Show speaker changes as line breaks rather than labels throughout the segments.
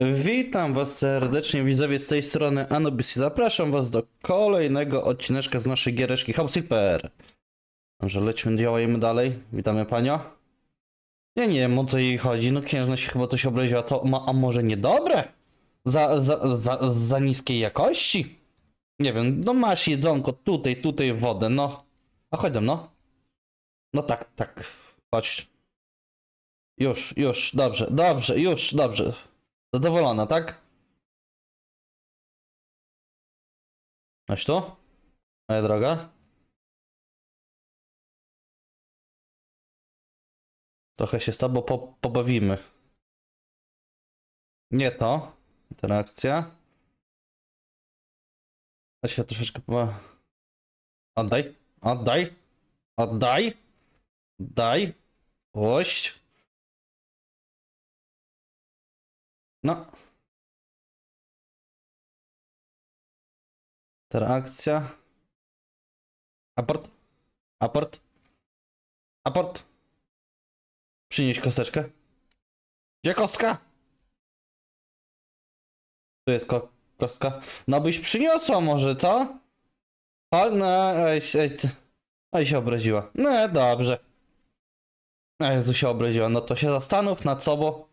Witam was serdecznie widzowie z tej strony Anubis i zapraszam was do kolejnego odcineczka z naszej giereczki Housekeeper. Dobrze, lecimy, działajmy dalej. Witamy panią. Ja nie wiem o co jej chodzi, no księżna się chyba coś obraziła, co, ma, a może niedobre? Za, za, za, za niskiej jakości? Nie wiem, no masz jedzonko tutaj, tutaj wodę, no. A chodzę, no. No tak, tak, chodź. Już, już, dobrze, dobrze, już, dobrze. Zadowolona, tak? Chodź tu, moja droga. Trochę się z tobą po, pobawimy. Nie to. Interakcja. Ja się troszeczkę poba... Oddaj, oddaj, oddaj, daj, puść. No. Interakcja. Aport. Aport. Aport. Przynieś kosteczkę. Gdzie kostka? Tu jest ko kostka. No byś przyniosła może, co? O, no, ej, ej, ej się obraziła. No, dobrze. Jezu się obraziła. No to się zastanów nad sobą.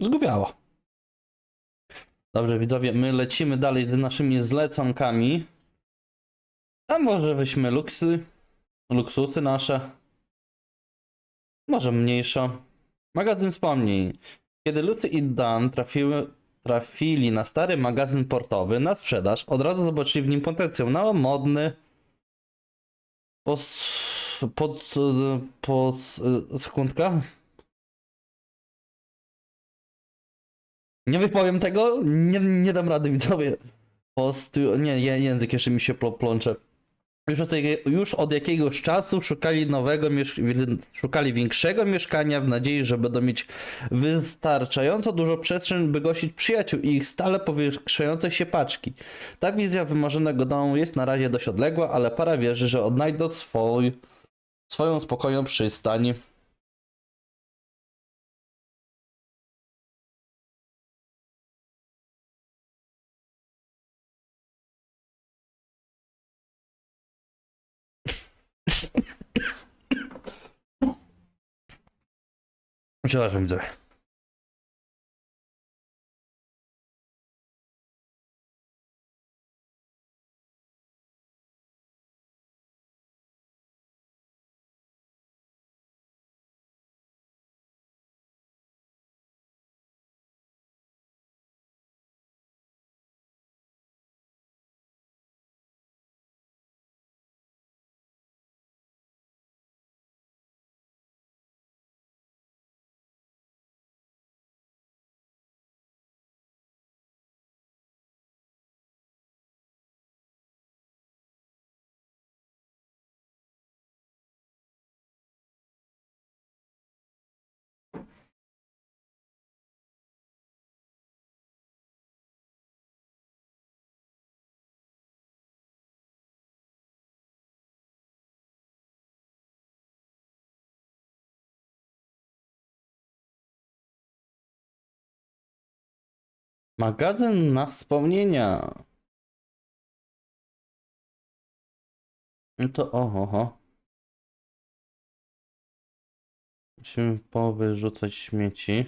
Zgubiała. Dobrze, widzowie, my lecimy dalej z naszymi zleconkami. A może weźmy luksy, luksusy nasze. Może mniejsza. Magazyn wspomnień. Kiedy Lucy i Dan trafiły, trafili na stary magazyn portowy na sprzedaż, od razu zobaczyli w nim potencjał na modny. Pos, pod, pod, sekundka. Nie wypowiem tego, nie, nie dam rady widzowie. Post, nie, język jeszcze mi się plo, plącze. Już od, już od jakiegoś czasu szukali nowego, szukali większego mieszkania w nadziei, że będą mieć wystarczająco dużo przestrzeń, by gościć przyjaciół i ich stale powiększające się paczki. Ta wizja wymarzonego domu jest na razie dość odległa, ale para wierzy, że odnajdą swój, swoją spokojną przystań. Przepraszam, widzowie. Magazyn na wspomnienia. No to oho, oho. Musimy powyrzucać śmieci.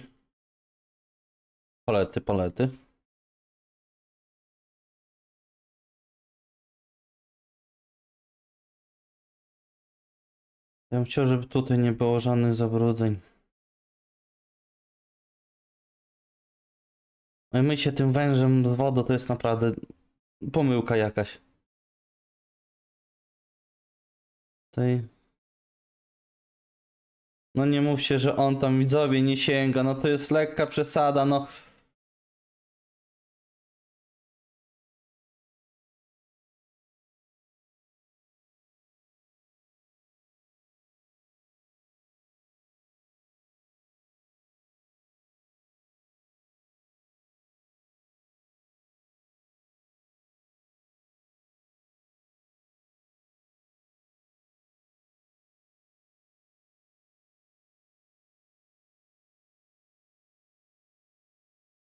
Polety, polety. Ja bym chciał, żeby tutaj nie było żadnych zabrudzeń. Mycie tym wężem z wodą to jest naprawdę pomyłka jakaś. Tutaj. No nie mówcie, że on tam widzowie nie sięga, no to jest lekka przesada, no.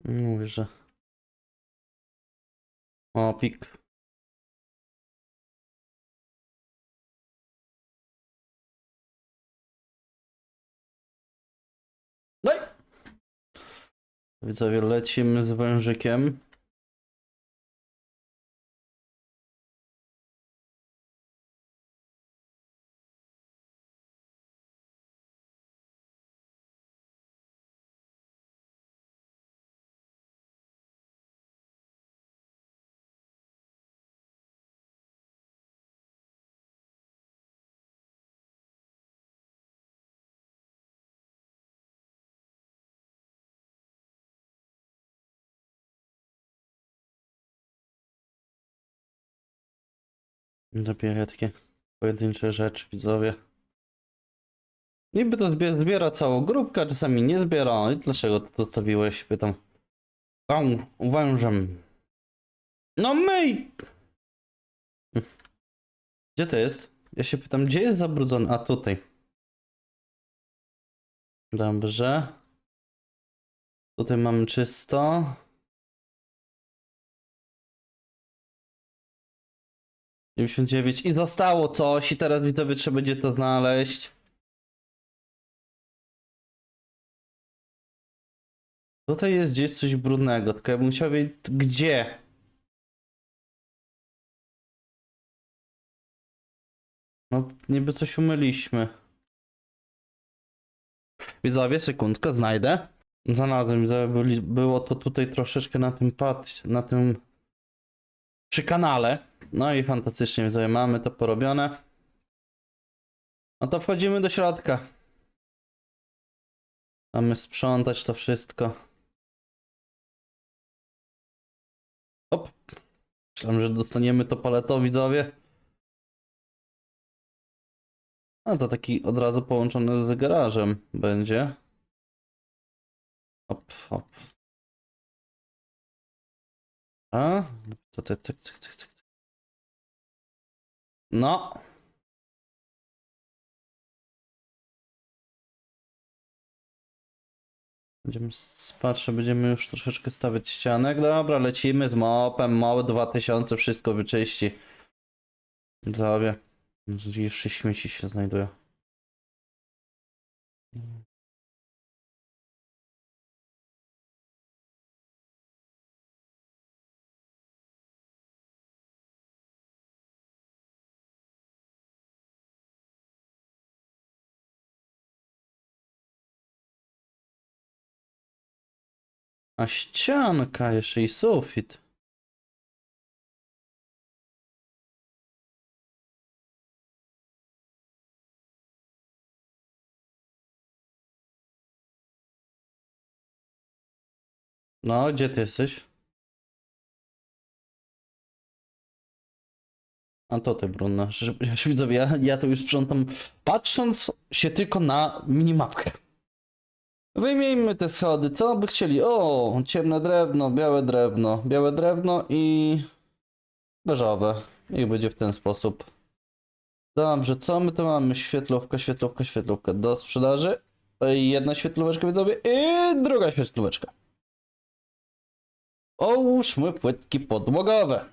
Mówię, że... O, pik. No i... Widzowie, lecimy z wężykiem. Zabiera takie pojedyncze rzeczy, widzowie. Niby to zbie- zbiera całą grupkę, czasami nie zbiera. No i dlaczego to zostawiłeś? Pytam. Wą, wężem. No myj! Gdzie to jest? Ja się pytam, gdzie jest zabrudzony? A tutaj. Dobrze. Tutaj mamy czysto. Dziewięćdziesiąt dziewięć i zostało coś i teraz widzowie trzeba będzie to znaleźć. Tutaj jest gdzieś coś brudnego, tylko ja bym chciał wiedzieć gdzie. No niby coś umyliśmy. Widzowie, sekundkę, znajdę. Znalazłem, widzowie, było to tutaj troszeczkę na tym pad, na tym przy kanale. No i fantastycznie, widzowie, mamy to porobione. No to wchodzimy do środka. Mamy sprzątać to wszystko. Op. Myślałem, że dostaniemy to paletą, widzowie. A to taki od razu połączony z garażem będzie. Hop, hop. A? To ty, cyk, cyk, cyk, cyk. No. Będziemy, patrzę, będziemy już troszeczkę stawiać ścianek. Dobra, lecimy z mopem, małe 2000, wszystko wyczyści. Zrobię. Jeszcze śmieci się znajdują. A ścianka jeszcze i sufit. No, gdzie ty jesteś? A to ty, Brunna. Widzowie, ja, ja to już sprzątam, patrząc się tylko na minimapkę. Wyjmijmy te schody, co by chcieli? O, ciemne drewno, białe drewno, białe drewno i beżowe. Niech będzie w ten sposób. Dobrze, co my tu mamy? Świetlówka, świetlówka, świetlówka do sprzedaży. Jedna świetlóweczka, widzowie, i druga świetlóweczka. Ołóżmy płytki podłogowe.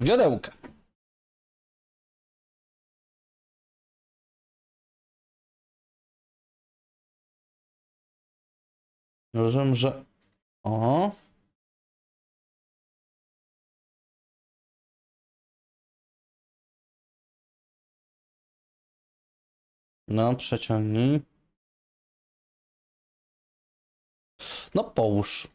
Wiodełka. Rozumiem, że... O. No, przeciągnij. No, połóż.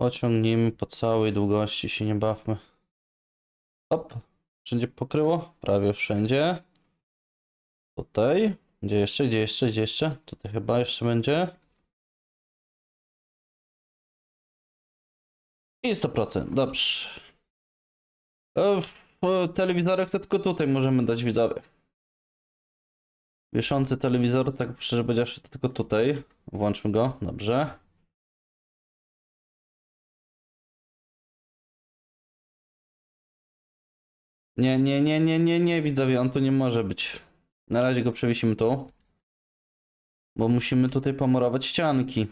Pociągnijmy po całej długości, się nie bawmy. Hop. Wszędzie pokryło? Prawie wszędzie. Tutaj. Gdzie jeszcze? Gdzie jeszcze? Gdzie jeszcze? Tutaj chyba jeszcze będzie. I 100%. Dobrze. E, w- w Telewizorek to tylko tutaj możemy dać widzowie. Wieszący telewizor, tak szczerze powiedziawszy, to tylko tutaj. Włączmy go. Dobrze. Nie, nie, nie, nie, nie, nie, widzowie, on tu nie może być. Na razie go przewiesimy tu. Bo musimy tutaj pomorować ścianki.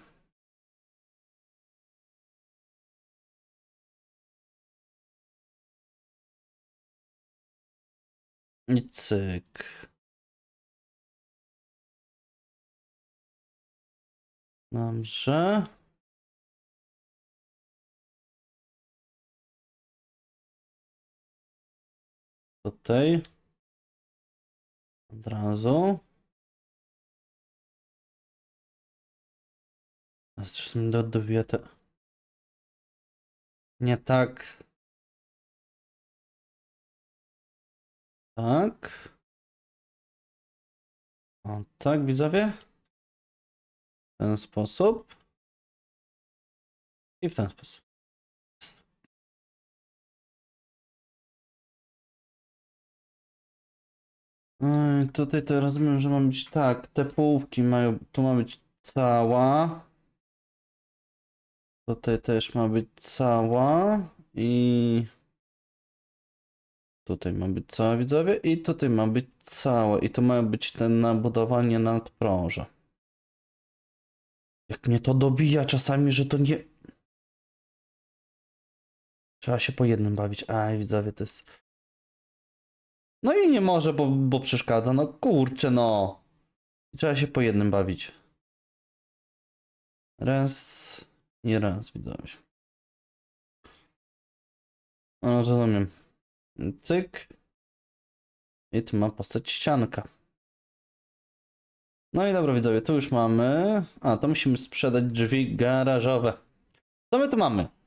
I cyk. Dobrze. Tutaj. Od razu. Teraz mi do dobiję te... Nie tak. Tak. O, tak, widzowie. W ten sposób. I w ten sposób. Tutaj to rozumiem, że ma być tak. Te połówki mają. Tu ma być cała. Tutaj też ma być cała. I. Tutaj ma być cała widzowie. I tutaj ma być całe. I to ma być ten nabudowanie nadprąża. Jak mnie to dobija czasami, że to nie. Trzeba się po jednym bawić. Aj, widzowie, to jest. No i nie może, bo, bo przeszkadza. No kurczę, no. Trzeba się po jednym bawić. Raz i raz, widzowie. No, rozumiem. Cyk. I tu ma postać ścianka. No i dobra, widzowie, tu już mamy. A, to musimy sprzedać drzwi garażowe. Co my tu mamy?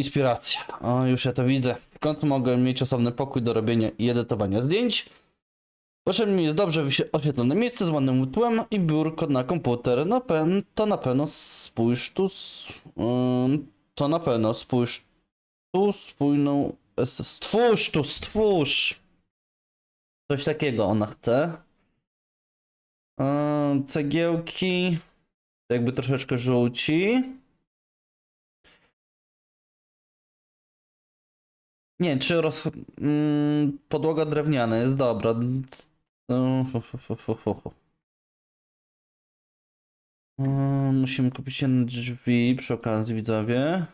Inspiracja. O, już ja to widzę. W końcu mogę mieć osobny pokój do robienia i edytowania zdjęć. Potrzebne mi jest dobrze oświetlone miejsce z ładnym tłem i biurko na komputer. Na pen, to na pewno spójrz tu. ym, to na pewno spójrz tu spójną. Stwórz tu, stwórz! Coś takiego ona chce. Ym, cegiełki. Jakby troszeczkę żółci. Nie, czy roz... Mm, podłoga drewniana jest dobra. No, Musimy kupić jedne drzwi przy okazji, widzowie.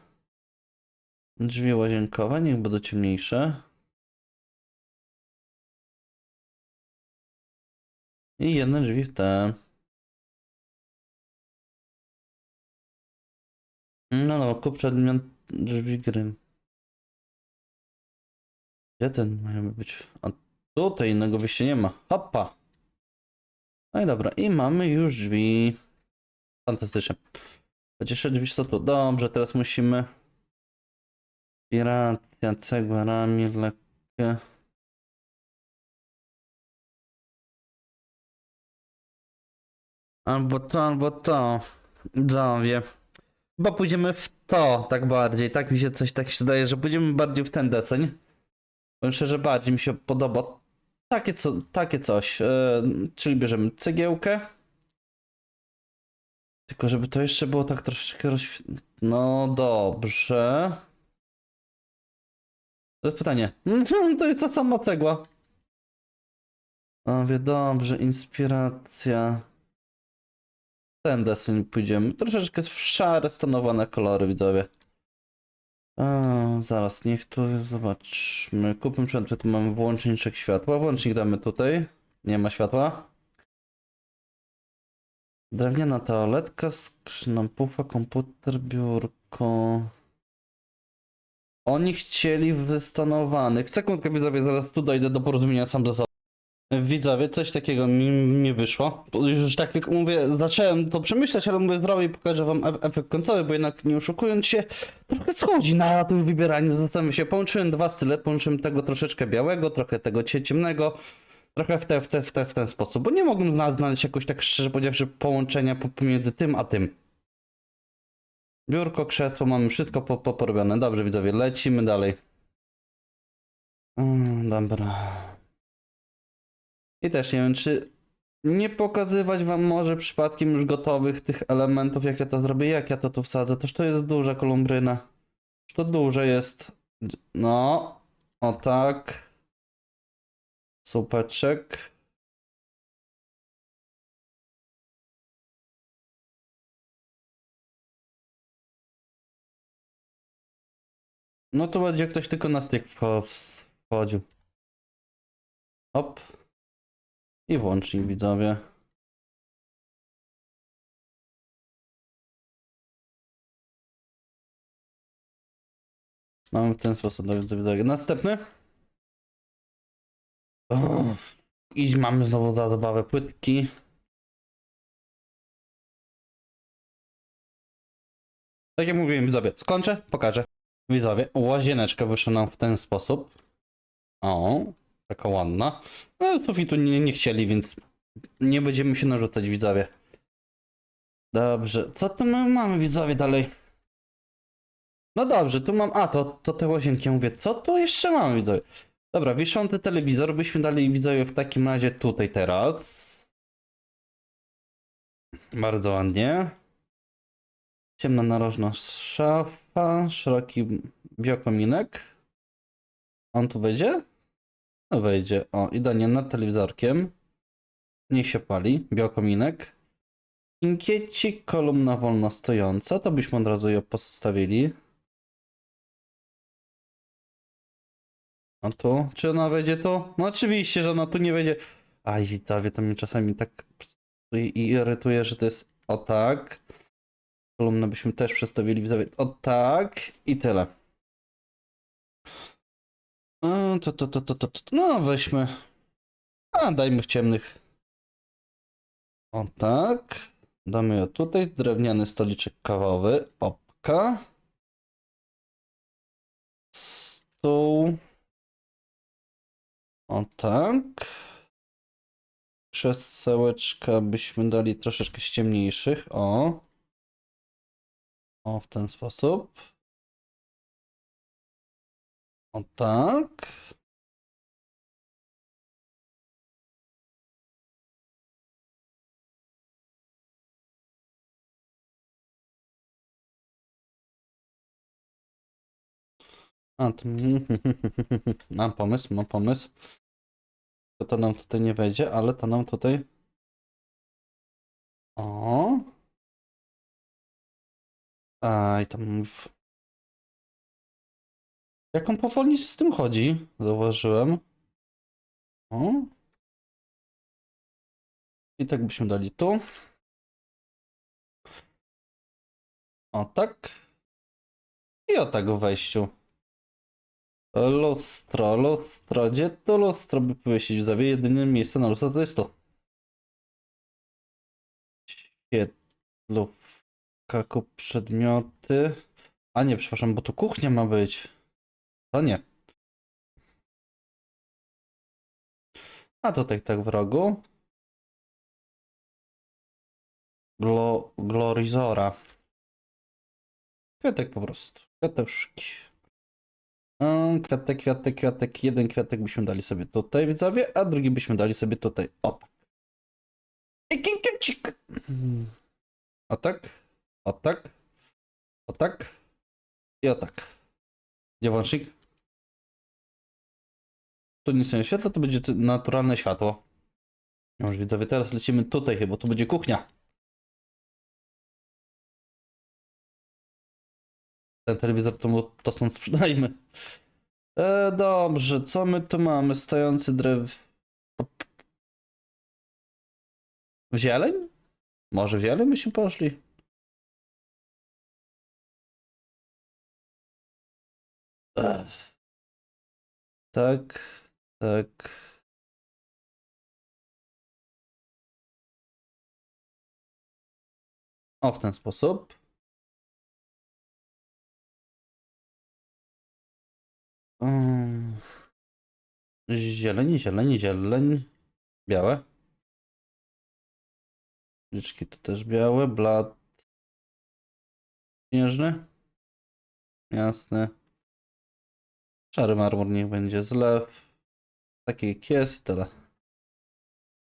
Drzwi łazienkowe, niech będą ciemniejsze. I jedne drzwi w te. No no, kup przedmiot drzwi gry. Gdzie ten mają być? A tutaj innego wyjścia nie ma. Hoppa! No i dobra, i mamy już drzwi. Fantastycznie. Chociaż drzwi są tu. Dobrze, teraz musimy. Piracja, cegła, ramię, lekkie. Albo to, albo to. Dowie. Chyba pójdziemy w to, tak bardziej. Tak mi się coś tak się zdaje, że pójdziemy bardziej w ten deseń. Powiem szczerze, bardziej mi się podoba takie, co, takie coś. e, czyli bierzemy cegiełkę. Tylko żeby to jeszcze było tak troszeczkę rozświetlone. No dobrze. To jest pytanie. To jest ta sama cegła. Mówię, dobrze, inspiracja. Ten deseń pójdziemy. Troszeczkę w szare, stonowane kolory, widzowie. A, zaraz, niech tu zobaczmy. Kupmy przedmiot, tu mamy włączniczek światła. Włącznik damy tutaj. Nie ma światła. Drewniana toaletka, skrzyna pufa, komputer, biurko. Oni chcieli wystanowanych. Sekundkę widzowie, zaraz tu dojdę do porozumienia sam ze sobą. Widzowie, coś takiego mi nie wyszło. Już tak jak mówię, zacząłem to przemyśleć, ale mówię zdrowie i pokażę wam efekt końcowy, bo jednak nie oszukując się, trochę schodzi na tym wybieraniu. Zastanawiam się, połączyłem dwa style, połączyłem tego troszeczkę białego, trochę tego cie- ciemnego, trochę w, te, w, te, w, te, w ten sposób, bo nie mogłem zna- znaleźć jakoś tak szczerze powiedziawszy połączenia po- pomiędzy tym a tym. Biurko, krzesło, mamy wszystko po, porobione. Dobrze widzowie, lecimy dalej. Mm, dobra. I też nie wiem, czy nie pokazywać wam może przypadkiem już gotowych tych elementów, jak ja to zrobię, jak ja to tu wsadzę. Toż to jest duża kolumbryna. To duże jest. No, o tak. Supeczek. No to będzie ktoś tylko na styk wchodził. Hop. I włącznik widzowie. Mamy w ten sposób, drodzy widzowie. Następny. Uff. I mamy znowu za zabawę płytki. Tak jak mówiłem, widzowie, skończę, pokażę. Widzowie, łazieneczka wyszła nam w ten sposób. O, taka ładna. No, sufitu nie, nie chcieli, więc nie będziemy się narzucać, widzowie. Dobrze, co tu my mamy, widzowie, dalej? No dobrze, tu mam. A, to, to te łazienki. Ja mówię, co tu jeszcze mamy, widzowie? Dobra, wiszący telewizor byśmy dali, widzowie, w takim razie tutaj teraz. Bardzo ładnie. Ciemna narożna szafa, szeroki biokominek. On tu wejdzie? No wejdzie. O, idealnie nad telewizorkiem. Niech się pali. Biokominek. Inkieci, kolumna wolno stojąca. To byśmy od razu ją postawili. A tu? Czy ona wejdzie tu? No oczywiście, że ona tu nie wejdzie. Aj, widzowie, to mnie czasami tak i irytuje, że to jest o tak. Kolumnę byśmy też przestawili widzowie. O tak i tyle. E, To, to, to, to, to, to. No weźmy. A dajmy w ciemnych. O tak. Damy ją tutaj. Drewniany stoliczek kawowy. Opka. Stół. O tak. Krzesełeczka byśmy dali troszeczkę ciemniejszych. O. O, w ten sposób. O tak. A, to... Mam pomysł, mam pomysł. To, to nam tutaj nie wejdzie, ale to nam tutaj... O. Aj, tam... w- Jak on powoli z tym chodzi, zauważyłem. O. I tak byśmy dali tu. O tak. I o tak w wejściu. Lustro, lustro. Gdzie to lustro by powiesić? Zawie jedyne miejsce na lustro to jest to. Świetlówka, przedmioty. A nie, przepraszam, bo tu kuchnia ma być. To nie. A tutaj tak w rogu. Glo, glorizora. Kwiatek po prostu. Kwiatuszki. Kwiatek, kwiatek, kwiatek. Jeden kwiatek byśmy dali sobie tutaj, widzowie, a drugi byśmy dali sobie tutaj. O. O tak. O tak. O tak. I o tak. Gdzie włącznik? Tu nic nie światło, to będzie naturalne światło. Już widzowie, teraz lecimy tutaj chyba, tu będzie kuchnia. Ten telewizor to, mu- to stąd sprzedajmy. E, dobrze, co my tu mamy? Stojący drew... W zieleń? Może w zieleń byśmy poszli? Ech. Tak, tak. O, w ten sposób. Mm. Zieleń, zieleń, zieleń. Białe. Liczki to też białe. Blat. Śnieżny. Jasne. Szary marmur niech będzie zlew. Taki jak jest i tyle.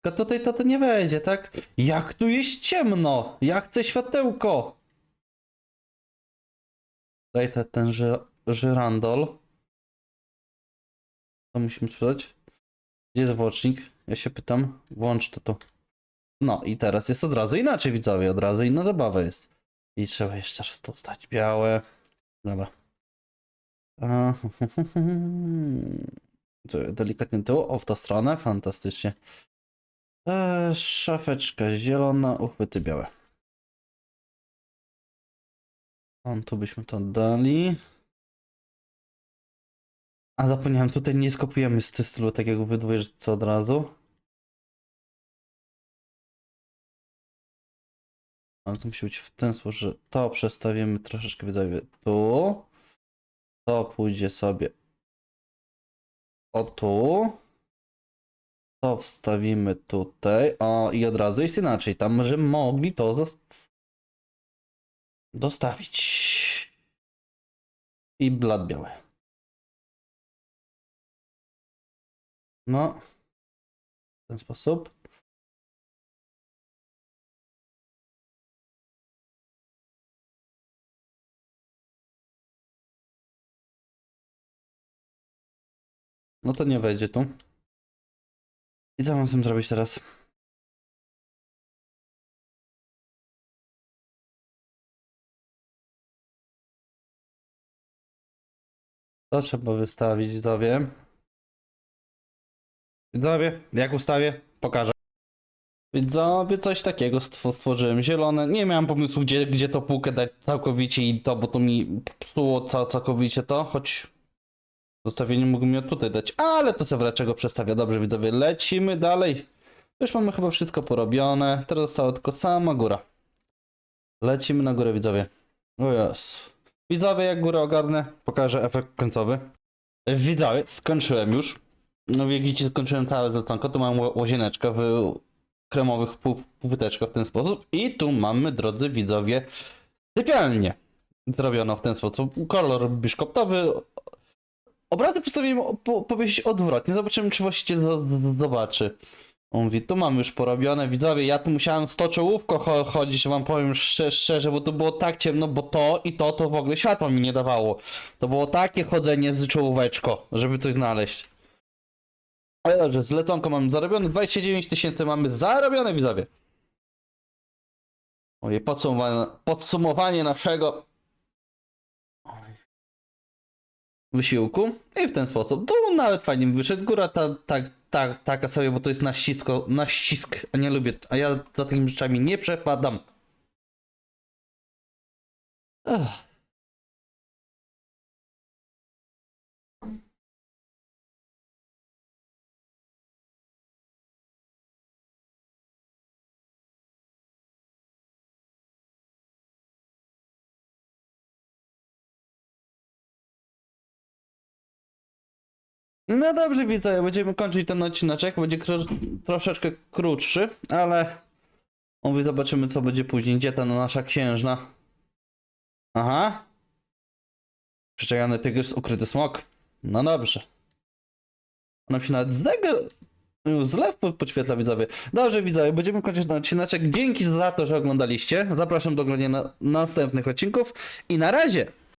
Tylko tutaj to, to nie wejdzie, tak? Jak tu jest ciemno! Ja chcę światełko! Daj te, ten ży, żyrandol. To musimy sprzedać. Gdzie jest włącznik? Ja się pytam. Włącz to tu. No i teraz jest od razu inaczej, widzowie. Od razu inna zabawa jest. I trzeba jeszcze raz to ustać. Białe. Dobra. To Delikatnie tył, o w tą stronę, fantastycznie. Eee, szafeczka zielona, uchwyty białe. On tu byśmy to dali. A zapomniałem, tutaj nie skopiujemy z stylu tak jak wy dwoje, że co od razu. Ale to musi być w ten sposób, że to przestawimy troszeczkę widzowie tu. To pójdzie sobie o tu. To wstawimy tutaj. O, i od razu jest inaczej. Tam, że mogli to dostawić. I blat biały. No. W ten sposób. No to nie wejdzie tu. I co mam z tym zrobić teraz? To trzeba wystawić, widzowie. Widzowie, jak ustawię, pokażę. Widzowie, coś takiego stw- stworzyłem. Zielone. Nie miałem pomysłu, gdzie, gdzie to półkę dać całkowicie i to, bo to mi psuło ca- całkowicie to, choć zostawienie mógłbym ją tutaj dać, ale to se wleczego przestawia. Dobrze, widzowie, lecimy dalej. Już mamy chyba wszystko porobione. Teraz została tylko sama góra. Lecimy na górę, widzowie. O jest. Widzowie, jak górę ogarnę, pokażę efekt końcowy. Widzowie, skończyłem już. No widzicie, skończyłem całe zleconko. Tu mam łazieneczkę w kremowych płyteczkach w ten sposób. I tu mamy, drodzy widzowie, sypialnię. Zrobiono w ten sposób. Kolor biszkoptowy. Obrazy przedstawiłem po, powieść odwrotnie. Zobaczymy, czy z- zobaczy. On mówi, tu mam już porobione, widzowie, ja tu musiałem z to czołówko cho chodzić, wam powiem szczerze, szczerze, bo to było tak ciemno, bo to i to, to w ogóle światła mi nie dawało. To było takie chodzenie z czołóweczko, żeby coś znaleźć. Ale dobrze, z leconką mamy zarobione, 29 tysięcy mamy zarobione, widzowie. Oje, podsumowanie, podsumowanie naszego wysiłku i w ten sposób. To nawet fajnie wyszedł. Góra ta, ta, ta, taka sobie, bo to jest na ścisko, na ścisk, a nie lubię, a ja za takimi rzeczami nie przepadam. Ech. No dobrze, widzę, będziemy kończyć ten odcineczek. Będzie troszeczkę krótszy, ale mówi, zobaczymy co będzie później. Gdzie ta nasza księżna? Aha. Przyczajany tygrys, ukryty smok. No dobrze. Ona się nawet zegar... Zlew po- podświetla widzowie. Dobrze widzowie, będziemy kończyć ten odcineczek. Dzięki za to, że oglądaliście. Zapraszam do oglądania na następnych odcinków i na razie!